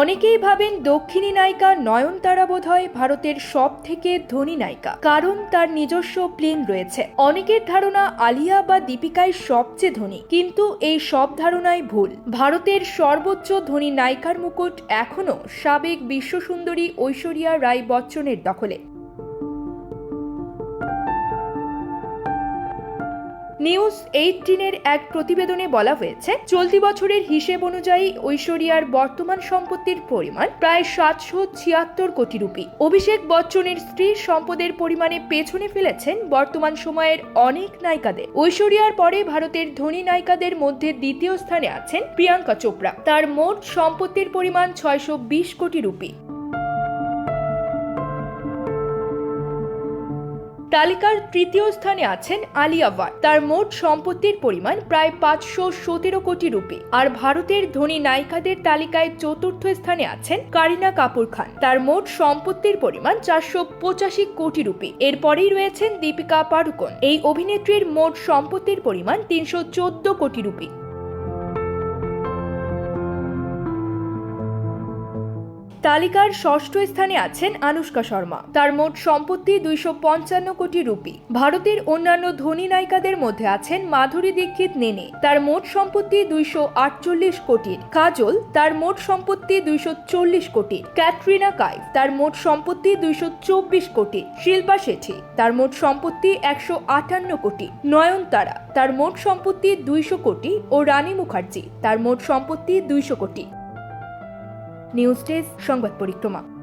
অনেকেই ভাবেন দক্ষিণী নায়িকা নয়নতারা বোধ হয় ভারতের সব থেকে ধনী নায়িকা, কারণ তার নিজস্ব প্লেন রয়েছে। অনেকের ধারণা আলিয়া বা দীপিকাই সবচেয়ে ধনী, কিন্তু এই সব ধারণাই ভুল। ভারতের সর্বোচ্চ ধনী নায়িকার মুকুট এখনও সাবেক বিশ্বসুন্দরী ঐশ্বরিয়া রায় বচ্চনের দখলে। নিউজ এইটিনের এক প্রতিবেদনে বলা হয়েছে, চলতি বছরের হিসেব অনুযায়ী ঐশ্বরিয়ার বর্তমান সম্পত্তির পরিমাণ প্রায় সাতশো ছিয়াত্তর কোটি রুপি। অভিষেক বচ্চনের স্ত্রীর সম্পদের পরিমাণে পেছনে ফেলেছেন বর্তমান সময়ের অনেক নায়িকাদের। ঐশ্বরিয়ার পরে ভারতের ধনী নায়িকাদের মধ্যে দ্বিতীয় স্থানে আছেন প্রিয়াঙ্কা চোপড়া। তার মোট সম্পত্তির পরিমাণ ছয়শো বিশ কোটি রুপি। তালিকার তৃতীয় স্থানে আছেন আলিয়া ভাট তার মোট সম্পত্তির পরিমাণ প্রায় পাঁচশো সতেরো কোটি রুপি। আর ভারতের ধনী নায়িকাদের তালিকায় চতুর্থ স্থানে আছেন কারিনা কাপুর খান। তার মোট সম্পত্তির পরিমাণ চারশো পঁচাশি কোটি রুপি। এরপরেই রয়েছেন দীপিকা পাড়ুকোন। এই অভিনেত্রীর মোট সম্পত্তির পরিমাণ তিনশো চোদ্দ কোটি রুপি। তালিকার ষষ্ঠ স্থানে আছেন আনুষ্কা শর্মা। তার মোট সম্পত্তি দুইশো পঞ্চান্ন কোটি রুপি। ভারতের অন্যান্য ধনী নায়িকাদের মধ্যে আছেন মাধুরী দীক্ষিত নেনে। তার মোট সম্পত্তি দুইশো আটচল্লিশ কোটির। কাজল, তার মোট সম্পত্তি দুইশো চল্লিশ কোটির। ক্যাটরিনা কাইফ, তার মোট সম্পত্তি দুইশো চব্বিশ কোটি শিল্পা শেঠি, তার মোট সম্পত্তি একশো আটান্ন কোটি। নয়নতারা তার মোট সম্পত্তি দুইশো কোটি। ও রানী মুখার্জি, তার মোট সম্পত্তি দুইশো কোটি। নিউজ ডেস্ক সংবাদ পরিক্রমা।